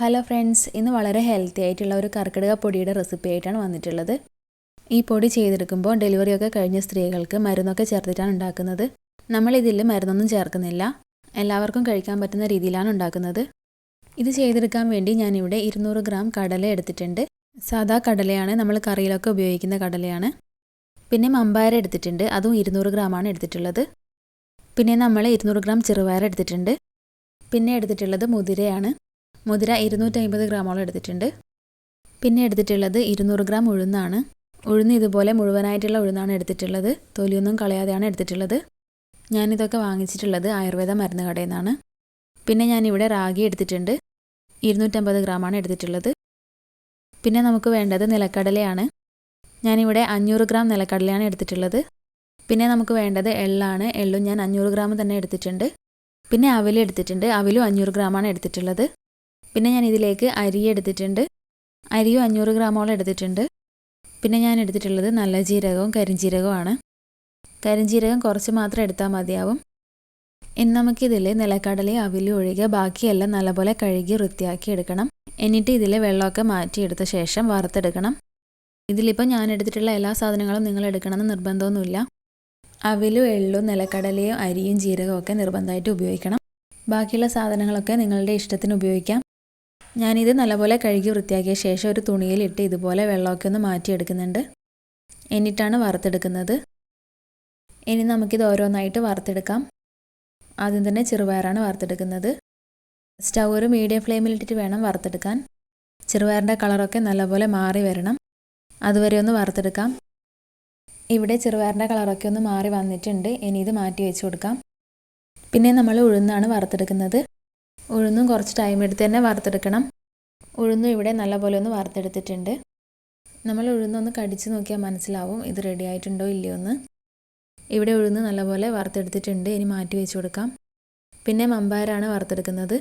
Hello friends ഇന്ന് വളരെ healthy ആയിട്ടുള്ള ഒരു കർക്കിടക പൊടിയുടെ റെസിപ്പി ആയിട്ടാണ് വന്നിട്ടുള്ളത്. ഈ പൊടി ചെയ്തെടുക്കുമ്പോൾ ഡെലിവറിയൊക്കെ കഴിഞ്ഞ സ്ത്രീകൾക്ക് മരുന്നൊക്കെ ചേർത്തിട്ടാണ് ഉണ്ടാക്കുന്നത്. നമ്മളിതിൽ മരുന്നൊന്നും ചേർക്കുന്നില്ല. എല്ലാവർക്കും കഴിക്കാൻ പറ്റുന്ന രീതിയിലാണ് ഉണ്ടാക്കുന്നത്. ഇത് ചെയ്തെടുക്കാൻ വേണ്ടി ഞാനിവിടെ ഇരുന്നൂറ് ഗ്രാം കടല എടുത്തിട്ടുണ്ട്. സാധാ കടലയാണ് നമ്മൾ കറിയിലൊക്കെ ഉപയോഗിക്കുന്ന കടലയാണ്. പിന്നെ മമ്പാര എടുത്തിട്ടുണ്ട് അതും ഇരുന്നൂറ് ഗ്രാമാണ് എടുത്തിട്ടുള്ളത്. പിന്നെ നമ്മൾ ഇരുന്നൂറ് ഗ്രാം ചെറുപയർ എടുത്തിട്ടുണ്ട്. പിന്നെ എടുത്തിട്ടുള്ളത് മുതിരയാണ്. മുതിര ഇരുന്നൂറ്റി അമ്പത് ഗ്രാമോളം എടുത്തിട്ടുണ്ട്. പിന്നെ എടുത്തിട്ടുള്ളത് ഇരുന്നൂറ് ഗ്രാം ഉഴുന്നാണ്. ഉഴുന്ന് ഇതുപോലെ മുഴുവനായിട്ടുള്ള ഉഴുന്നാണ് എടുത്തിട്ടുള്ളത്. തൊലിയൊന്നും കളയാതെയാണ് എടുത്തിട്ടുള്ളത്. ഞാനിതൊക്കെ വാങ്ങിച്ചിട്ടുള്ളത് ആയുർവേദ മരുന്ന് കടയിൽ നിന്നാണ്. പിന്നെ ഞാനിവിടെ റാഗി എടുത്തിട്ടുണ്ട്. ഇരുന്നൂറ്റമ്പത് ഗ്രാമാണ് എടുത്തിട്ടുള്ളത്. പിന്നെ നമുക്ക് വേണ്ടത് നിലക്കടലയാണ്. ഞാനിവിടെ അഞ്ഞൂറ് ഗ്രാം നിലക്കടലയാണ് എടുത്തിട്ടുള്ളത്. പിന്നെ നമുക്ക് വേണ്ടത് എള്ളാണ്. എള്ളും ഞാൻ അഞ്ഞൂറ് ഗ്രാം തന്നെ എടുത്തിട്ടുണ്ട്. പിന്നെ അവൽ എടുത്തിട്ടുണ്ട്. അവലും അഞ്ഞൂറ് ഗ്രാമാണ് എടുത്തിട്ടുള്ളത്. പിന്നെ ഞാൻ ഇതിലേക്ക് അരി എടുത്തിട്ടുണ്ട്. അരിയും അഞ്ഞൂറ് ഗ്രാമോളം എടുത്തിട്ടുണ്ട്. പിന്നെ ഞാൻ എടുത്തിട്ടുള്ളത് നല്ല ജീരകവും കരിഞ്ജീരകവുമാണ് കരിഞ്ജീരകം കുറച്ച് മാത്രം എടുത്താൽ മതിയാവും. ഇനി നമുക്കിതിൽ നിലക്കടലയും അവിലും ഒഴികെ ബാക്കിയെല്ലാം നല്ലപോലെ കഴുകി വൃത്തിയാക്കി എടുക്കണം. എന്നിട്ട് ഇതിൽ വെള്ളമൊക്കെ മാറ്റിയെടുത്ത ശേഷം വറുത്തെടുക്കണം. ഇതിലിപ്പോൾ ഞാൻ എടുത്തിട്ടുള്ള എല്ലാ സാധനങ്ങളും നിങ്ങൾ എടുക്കണമെന്ന് നിർബന്ധമൊന്നുമില്ല. അവിലും എള്ളും നിലക്കടലയും അരിയും ജീരകവും ഒക്കെ നിർബന്ധമായിട്ട് ഉപയോഗിക്കണം. ബാക്കിയുള്ള സാധനങ്ങളൊക്കെ നിങ്ങളുടെ ഇഷ്ടത്തിന് ഉപയോഗിക്കാം. ഞാനിത് നല്ലപോലെ കഴുകി വൃത്തിയാക്കിയ ശേഷം ഒരു തുണിയിലിട്ട് ഇതുപോലെ വെള്ളമൊക്കെ ഒന്ന് മാറ്റിയെടുക്കുന്നുണ്ട്. എന്നിട്ടാണ് വറുത്തെടുക്കുന്നത്. ഇനി നമുക്കിത് ഓരോന്നായിട്ട് വറുത്തെടുക്കാം. ആദ്യം തന്നെ ചെറുപയറാണ് വറുത്തെടുക്കുന്നത്. സ്റ്റൗ ഒരു മീഡിയം ഫ്ലെയിമിലിട്ടിട്ട് വേണം വറുത്തെടുക്കാൻ. ചെറുപയറിന്റെ കളറൊക്കെ നല്ലപോലെ മാറി വരണം. അതുവരെ ഒന്ന് വറുത്തെടുക്കാം. ഇവിടെ ചെറുപയറിന്റെ കളറൊക്കെ ഒന്ന് മാറി വന്നിട്ടുണ്ട്. ഇനി ഇത് മാറ്റി വെച്ച് കൊടുക്കാം. പിന്നെ നമ്മൾ ഉഴുന്നാണ് വറുത്തെടുക്കുന്നത്. ഉഴുന്നും കുറച്ച് ടൈം എടുത്ത് തന്നെ വറുത്തെടുക്കണം. ഉഴുന്നും ഇവിടെ നല്ലപോലെ ഒന്ന് വറുത്തെടുത്തിട്ടുണ്ട്. നമ്മൾ ഉഴുന്നൊന്ന് കടിച്ച് നോക്കിയാൽ മനസ്സിലാവും ഇത് റെഡി ആയിട്ടുണ്ടോ ഇല്ലയോ എന്ന്. ഇവിടെ ഉഴുന്ന് നല്ലപോലെ വറുത്തെടുത്തിട്ടുണ്ട്. ഇനി മാറ്റി വെച്ച് കൊടുക്കാം. പിന്നെ മമ്പയറാണ് വറുത്തെടുക്കുന്നത്.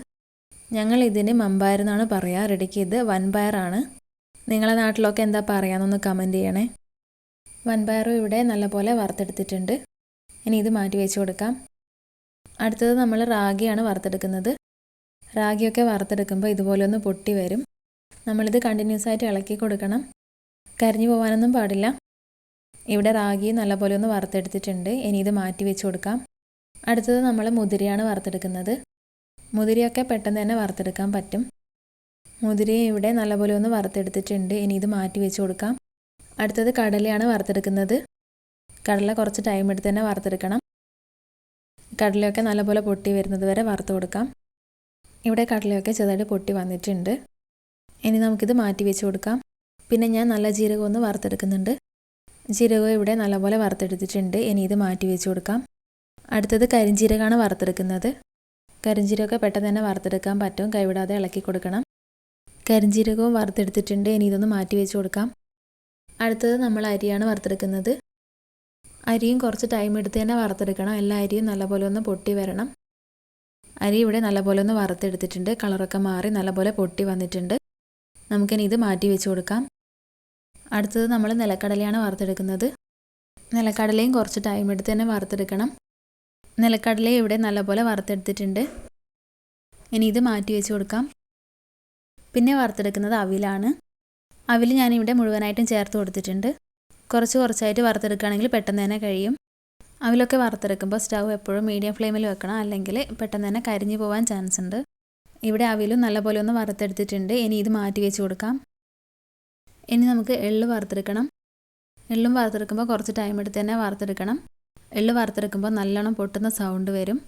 ഞങ്ങൾ ഇതിന് മമ്പാരെന്നാണ് പറയുക റെഡിക്ക് ഇത് വൻപയറാണ് നിങ്ങളെ നാട്ടിലൊക്കെ എന്താ പറയാമെന്നൊന്ന് കമന്റ് ചെയ്യണേ. വൻപയറും ഇവിടെ നല്ലപോലെ വറുത്തെടുത്തിട്ടുണ്ട്. ഇനി ഇത് മാറ്റി വെച്ച് കൊടുക്കാം. അടുത്തത് നമ്മൾ റാഗിയാണ് വറുത്തെടുക്കുന്നത്. റാഗിയൊക്കെ വറുത്തെടുക്കുമ്പോൾ ഇതുപോലെ ഒന്ന് പൊട്ടി വരും. നമ്മളിത് കണ്ടിന്യൂസ് ആയിട്ട് ഇളക്കി കൊടുക്കണം. കരിഞ്ഞു പോകാനൊന്നും പാടില്ല. ഇവിടെ റാഗി നല്ലപോലെ ഒന്ന് വറുത്തെടുത്തിട്ടുണ്ട്. ഇനി ഇത് മാറ്റി വെച്ച് കൊടുക്കാം. അടുത്തത് നമ്മൾ മുതിരയാണ് വറുത്തെടുക്കുന്നത്. മുതിരയൊക്കെ പെട്ടെന്ന് തന്നെ വറുത്തെടുക്കാൻ പറ്റും. മുതിരയും ഇവിടെ നല്ലപോലെ ഒന്ന് വറുത്തെടുത്തിട്ടുണ്ട്. ഇനി ഇത് മാറ്റി വെച്ച് കൊടുക്കാം. അടുത്തത് കടലയാണ് വറുത്തെടുക്കുന്നത്. കടല കുറച്ച് ടൈം എടുത്ത് തന്നെ വറുത്തെടുക്കണം. കടലയൊക്കെ നല്ലപോലെ പൊട്ടി വരുന്നത് വരെ വറുത്ത് കൊടുക്കാം. ഇവിടെ കടലയൊക്കെ ചെറുതായിട്ട് പൊട്ടി വന്നിട്ടുണ്ട്. ഇനി നമുക്കിത് മാറ്റി വെച്ച് കൊടുക്കാം. പിന്നെ ഞാൻ നല്ല ജീരകം ഒന്ന് വറുത്തെടുക്കുന്നുണ്ട്. ജീരകം ഇവിടെ നല്ലപോലെ വറുത്തെടുത്തിട്ടുണ്ട്. ഇനി ഇത് മാറ്റി വെച്ച് കൊടുക്കാം. അടുത്തത് കരിഞ്ജീരകമാണ് വറുത്തെടുക്കുന്നത്. കരിഞ്ജീരകമൊക്കെ പെട്ടെന്ന് തന്നെ വറുത്തെടുക്കാൻ പറ്റും. കൈവിടാതെ ഇളക്കി കൊടുക്കണം. കരിഞ്ജീരകവും വറുത്തെടുത്തിട്ടുണ്ട്. ഇനി ഇതൊന്ന് മാറ്റി വെച്ച് കൊടുക്കാം. അടുത്തത് നമ്മൾ അരിയാണ് വറുത്തെടുക്കുന്നത്. അരിയും കുറച്ച് ടൈം എടുത്ത് തന്നെ വറുത്തെടുക്കണം. എല്ലാ അരിയും നല്ലപോലെ ഒന്ന് പൊട്ടി വരണം. അരി ഇവിടെ നല്ലപോലെ ഒന്ന് വറുത്തെടുത്തിട്ടുണ്ട്. കളറൊക്കെ മാറി നല്ലപോലെ പൊട്ടി വന്നിട്ടുണ്ട്. നമുക്കിനി ഇത് മാറ്റി വെച്ച് കൊടുക്കാം. അടുത്തത് നമ്മൾ നിലക്കടലയാണ് വറുത്തെടുക്കുന്നത്. നിലക്കടലയും കുറച്ച് ടൈം എടുത്ത് തന്നെ വറുത്തെടുക്കണം. നിലക്കടലയും ഇവിടെ നല്ലപോലെ വറുത്തെടുത്തിട്ടുണ്ട്. ഇനി ഇത് മാറ്റി വെച്ച് കൊടുക്കാം. പിന്നെ വറുത്തെടുക്കുന്നത് അവിലാണ്. അവിൽ ഞാനിവിടെ മുഴുവനായിട്ടും ചേർത്ത് കൊടുത്തിട്ടുണ്ട്. കുറച്ച് കുറച്ചായിട്ട് വറുത്തെടുക്കുകയാണെങ്കിൽ പെട്ടെന്ന് തന്നെ കഴിയും. അവിലൊക്കെ വറുത്തെടുക്കുമ്പോൾ സ്റ്റൗ എപ്പോഴും മീഡിയം ഫ്ലെയിമിൽ വെക്കണം. അല്ലെങ്കിൽ പെട്ടെന്ന് തന്നെ കരിഞ്ഞു പോകാൻ ചാൻസ് ഉണ്ട്. ഇവിടെ അവിലും നല്ലപോലെ ഒന്ന് വറുത്തെടുത്തിട്ടുണ്ട്. ഇനി ഇത് മാറ്റി വെച്ച് കൊടുക്കാം. ഇനി നമുക്ക് എള്ള് വറുത്തെടുക്കണം. എള്ളും വറുത്തെടുക്കുമ്പോൾ കുറച്ച് ടൈം എടുത്ത് തന്നെ വറുത്തെടുക്കണം. എള്ള് വറുത്തെടുക്കുമ്പോൾ നല്ലോണം പൊട്ടുന്ന സൗണ്ട് വരും.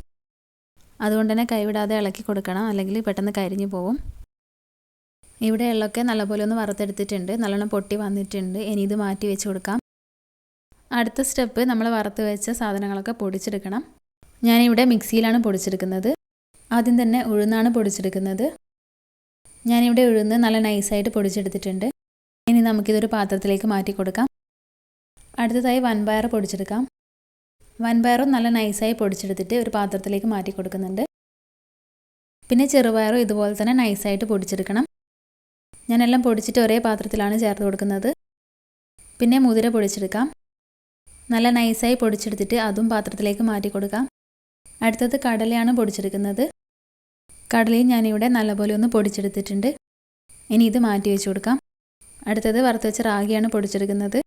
അതുകൊണ്ട് തന്നെ കൈവിടാതെ ഇളക്കി കൊടുക്കണം. അല്ലെങ്കിൽ പെട്ടെന്ന് കരിഞ്ഞു പോകും ഇവിടെ എള്ളൊക്കെ നല്ലപോലെ ഒന്ന് വറുത്തെടുത്തിട്ടുണ്ട്. നല്ലോണം പൊട്ടി വന്നിട്ടുണ്ട്. ഇനി ഇത് മാറ്റി വെച്ച് കൊടുക്കാം. അടുത്ത സ്റ്റെപ്പ് നമ്മൾ വറുത്ത് വെച്ച സാധനങ്ങളൊക്കെ പൊടിച്ചെടുക്കണം. ഞാനിവിടെ മിക്സിയിലാണ് പൊടിച്ചെടുക്കുന്നത്. ആദ്യം തന്നെ ഉഴുന്നാണ് പൊടിച്ചെടുക്കുന്നത്. ഞാനിവിടെ ഉഴുന്ന് നല്ല നൈസായിട്ട് പൊടിച്ചെടുത്തിട്ടുണ്ട്. ഇനി നമുക്കിതൊരു പാത്രത്തിലേക്ക് മാറ്റി കൊടുക്കാം. അടുത്തതായി വൻപയർ പൊടിച്ചെടുക്കാം. വൻപയറും നല്ല നൈസായി പൊടിച്ചെടുത്തിട്ട് ഒരു പാത്രത്തിലേക്ക് മാറ്റി കൊടുക്കുന്നുണ്ട്. പിന്നെ ചെറുപയറും ഇതുപോലെ തന്നെ നൈസായിട്ട് പൊടിച്ചെടുക്കണം. ഞാനെല്ലാം പൊടിച്ചിട്ട് ഒരേ പാത്രത്തിലാണ് ചേർത്ത് കൊടുക്കുന്നത്. പിന്നെ മുതിര പൊടിച്ചെടുക്കാം. നല്ല നൈസായി പൊടിച്ചെടുത്തിട്ട് അതും പാത്രത്തിലേക്ക് മാറ്റി കൊടുക്കാം. അടുത്തത് കടലയാണ് പൊടിച്ചെടുക്കുന്നത്. കടലയും ഞാനിവിടെ നല്ലപോലെ ഒന്ന് പൊടിച്ചെടുത്തിട്ടുണ്ട്. ഇനി ഇത് മാറ്റി വെച്ച് കൊടുക്കാം. അടുത്തത് വറുത്ത് വെച്ച റാഗിയാണ് പൊടിച്ചെടുക്കുന്നത്.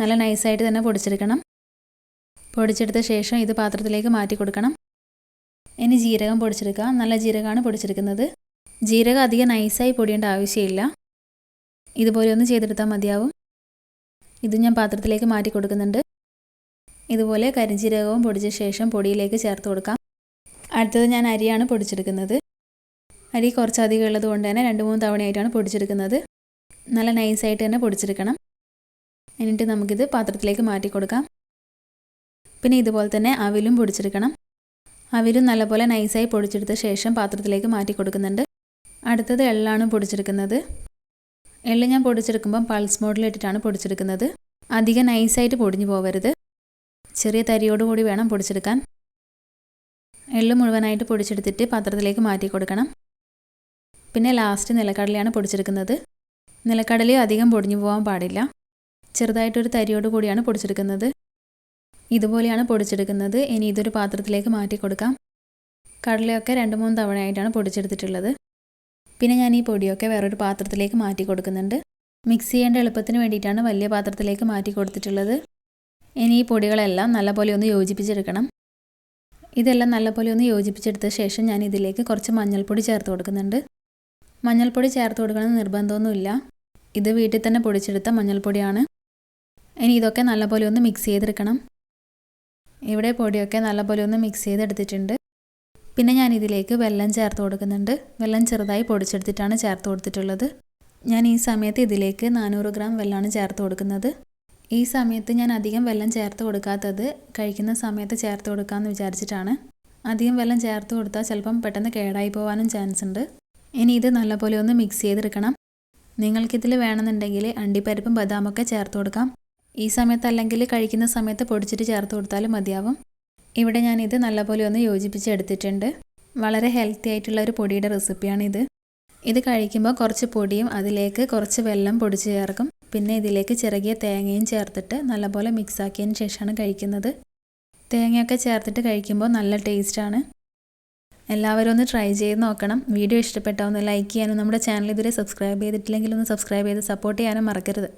നല്ല നൈസായിട്ട് തന്നെ പൊടിച്ചെടുക്കണം. പൊടിച്ചെടുത്ത ശേഷം ഇത് പാത്രത്തിലേക്ക് മാറ്റി കൊടുക്കണം. ഇനി ജീരകം പൊടിച്ചെടുക്കാം നല്ല ജീരകമാണ് പൊടിച്ചെടുക്കുന്നത്. ജീരകം അധികം നൈസായി പൊടിയേണ്ട ആവശ്യമില്ല. ഇതുപോലെ ഒന്ന് ചെയ്തെടുത്താൽ മതിയാവും. ഇത് ഞാൻ പാത്രത്തിലേക്ക് മാറ്റി കൊടുക്കുന്നുണ്ട്. ഇതുപോലെ കരിഞ്ചീരകവും പൊടിച്ച ശേഷം പൊടിയിലേക്ക് ചേർത്ത് കൊടുക്കാം. അടുത്തത് ഞാൻ അരിയാണ് പൊടിച്ചെടുക്കുന്നത്. അരി കുറച്ചധികം ഉള്ളത് കൊണ്ട് തന്നെ രണ്ട് മൂന്ന് തവണയായിട്ടാണ് പൊടിച്ചെടുക്കുന്നത്. നല്ല നൈസായിട്ട് തന്നെ പൊടിച്ചെടുക്കണം. എന്നിട്ട് നമുക്കിത് പാത്രത്തിലേക്ക് മാറ്റി കൊടുക്കാം. പിന്നെ ഇതുപോലെ തന്നെ അവിലും പൊടിച്ചെടുക്കണം. അവിലും നല്ലപോലെ നൈസായി പൊടിച്ചെടുത്ത ശേഷം പാത്രത്തിലേക്ക് മാറ്റി കൊടുക്കുന്നുണ്ട്. അടുത്തത് എള്ളാണ് പൊടിച്ചെടുക്കുന്നത്. എള്ള് ഞാൻ പൊടിച്ചെടുക്കുമ്പം പൾസ് മോഡിലിട്ടിട്ടാണ് പൊടിച്ചെടുക്കുന്നത്. അധികം നൈസായിട്ട് പൊടിഞ്ഞു പോകരുത് ചെറിയ തരിയോട് കൂടി വേണം പൊടിച്ചെടുക്കാൻ. എള്ള് മുഴുവനായിട്ട് പൊടിച്ചെടുത്തിട്ട് പാത്രത്തിലേക്ക് മാറ്റി കൊടുക്കണം. പിന്നെ ലാസ്റ്റ് നിലക്കടലയാണ് പൊടിച്ചെടുക്കുന്നത്. നിലക്കടലയും അധികം പൊടിഞ്ഞു പോകാൻ പാടില്ല. ചെറുതായിട്ടൊരു തരിയോട് കൂടിയാണ് പൊടിച്ചെടുക്കുന്നത്. ഇതുപോലെയാണ് പൊടിച്ചെടുക്കുന്നത്. ഇനി ഇതൊരു പാത്രത്തിലേക്ക് മാറ്റി കൊടുക്കാം. കടലയൊക്കെ രണ്ട് മൂന്ന് തവണയായിട്ടാണ് പൊടിച്ചെടുത്തിട്ടുള്ളത്. പിന്നെ ഞാൻ ഈ പൊടിയൊക്കെ വേറൊരു പാത്രത്തിലേക്ക് മാറ്റി കൊടുക്കുന്നുണ്ട്. മിക്സ് ചെയ്യേണ്ട എളുപ്പത്തിന് വേണ്ടിയിട്ടാണ് വലിയ പാത്രത്തിലേക്ക് മാറ്റി കൊടുത്തിട്ടുള്ളത്. ഇനി ഈ പൊടികളെല്ലാം നല്ലപോലെ ഒന്ന് യോജിപ്പിച്ചെടുക്കണം. ഇതെല്ലാം നല്ലപോലെ ഒന്ന് യോജിപ്പിച്ചെടുത്ത ശേഷം ഞാൻ ഇതിലേക്ക് കുറച്ച് മഞ്ഞൾപ്പൊടി ചേർത്ത് കൊടുക്കുന്നുണ്ട്. മഞ്ഞൾപ്പൊടി ചേർത്ത് കൊടുക്കണമെന്ന് നിർബന്ധമൊന്നുമില്ല. ഇത് വീട്ടിൽ തന്നെ പൊടിച്ചെടുത്ത മഞ്ഞൾപ്പൊടിയാണ്. ഇനി ഇതൊക്കെ നല്ലപോലെ ഒന്ന് മിക്സ് ചെയ്തെടുക്കണം. ഇവിടെ പൊടിയൊക്കെ നല്ലപോലെ ഒന്ന് മിക്സ് ചെയ്തെടുത്തിട്ടുണ്ട്. പിന്നെ ഞാൻ ഇതിലേക്ക് വെള്ളം ചേർത്ത് കൊടുക്കുന്നുണ്ട്. വെള്ളം ചെറുതായി പൊടിച്ചെടുത്തിട്ടാണ് ചേർത്ത് കൊടുത്തിട്ടുള്ളത്. ഞാൻ ഈ സമയത്ത് ഇതിലേക്ക് നാനൂറ് ഗ്രാം വെള്ളമാണ് ചേർത്ത് കൊടുക്കുന്നത്. ഈ സമയത്ത് ഞാൻ അധികം വെള്ളം ചേർത്ത് കൊടുക്കാത്തത് കഴിക്കുന്ന സമയത്ത് ചേർത്ത് കൊടുക്കാമെന്ന് വിചാരിച്ചിട്ടാണ്. അധികം വെള്ളം ചേർത്ത് കൊടുത്താൽ ചിലപ്പം പെട്ടെന്ന് കേടായി പോകാനും ചാൻസ് ഉണ്ട്. ഇനി ഇത് നല്ലപോലെ ഒന്ന് മിക്സ് ചെയ്തെടുക്കണം. നിങ്ങൾക്കിതിൽ വേണമെന്നുണ്ടെങ്കിൽ അണ്ടിപ്പരിപ്പും ബദാമൊക്കെ ചേർത്ത് കൊടുക്കാം. ഈ സമയത്ത് അല്ലെങ്കിൽ കഴിക്കുന്ന സമയത്ത് പൊടിച്ചിട്ട് ചേർത്ത് കൊടുത്താലും മതിയാവും. ഇവിടെ ഞാൻ ഇത് നല്ലപോലെ ഒന്ന് യോജിപ്പിച്ച് എടുത്തിട്ടുണ്ട്. വളരെ ഹെൽത്തി ആയിട്ടുള്ള ഒരു പൊടിയുടെ റെസിപ്പിയാണിത് ഇത്. കഴിക്കുമ്പോൾ കുറച്ച് പൊടിയും അതിലേക്ക് കുറച്ച് വെള്ളം പൊടിച്ച് ചേർക്കും. പിന്നെ ഇതിലേക്ക് ചിറകിയ തേങ്ങയും ചേർത്തിട്ട് നല്ലപോലെ മിക്സ് ആക്കിയതിന് ശേഷമാണ് കഴിക്കുന്നത്. തേങ്ങയൊക്കെ ചേർത്തിട്ട് കഴിക്കുമ്പോൾ നല്ല ടേസ്റ്റാണ് എല്ലാവരും ഒന്ന് ട്രൈ ചെയ്ത് നോക്കണം. വീഡിയോ ഇഷ്ടപ്പെട്ടാൽ ഒന്ന് ലൈക്ക് ചെയ്യാനും നമ്മുടെ ചാനൽ ഇതുവരെ സബ്സ്ക്രൈബ് ചെയ്തിട്ടില്ലെങ്കിൽ ഒന്ന് സബ്സ്ക്രൈബ് ചെയ്ത് സപ്പോർട്ട് ചെയ്യാനും മറക്കരുത്.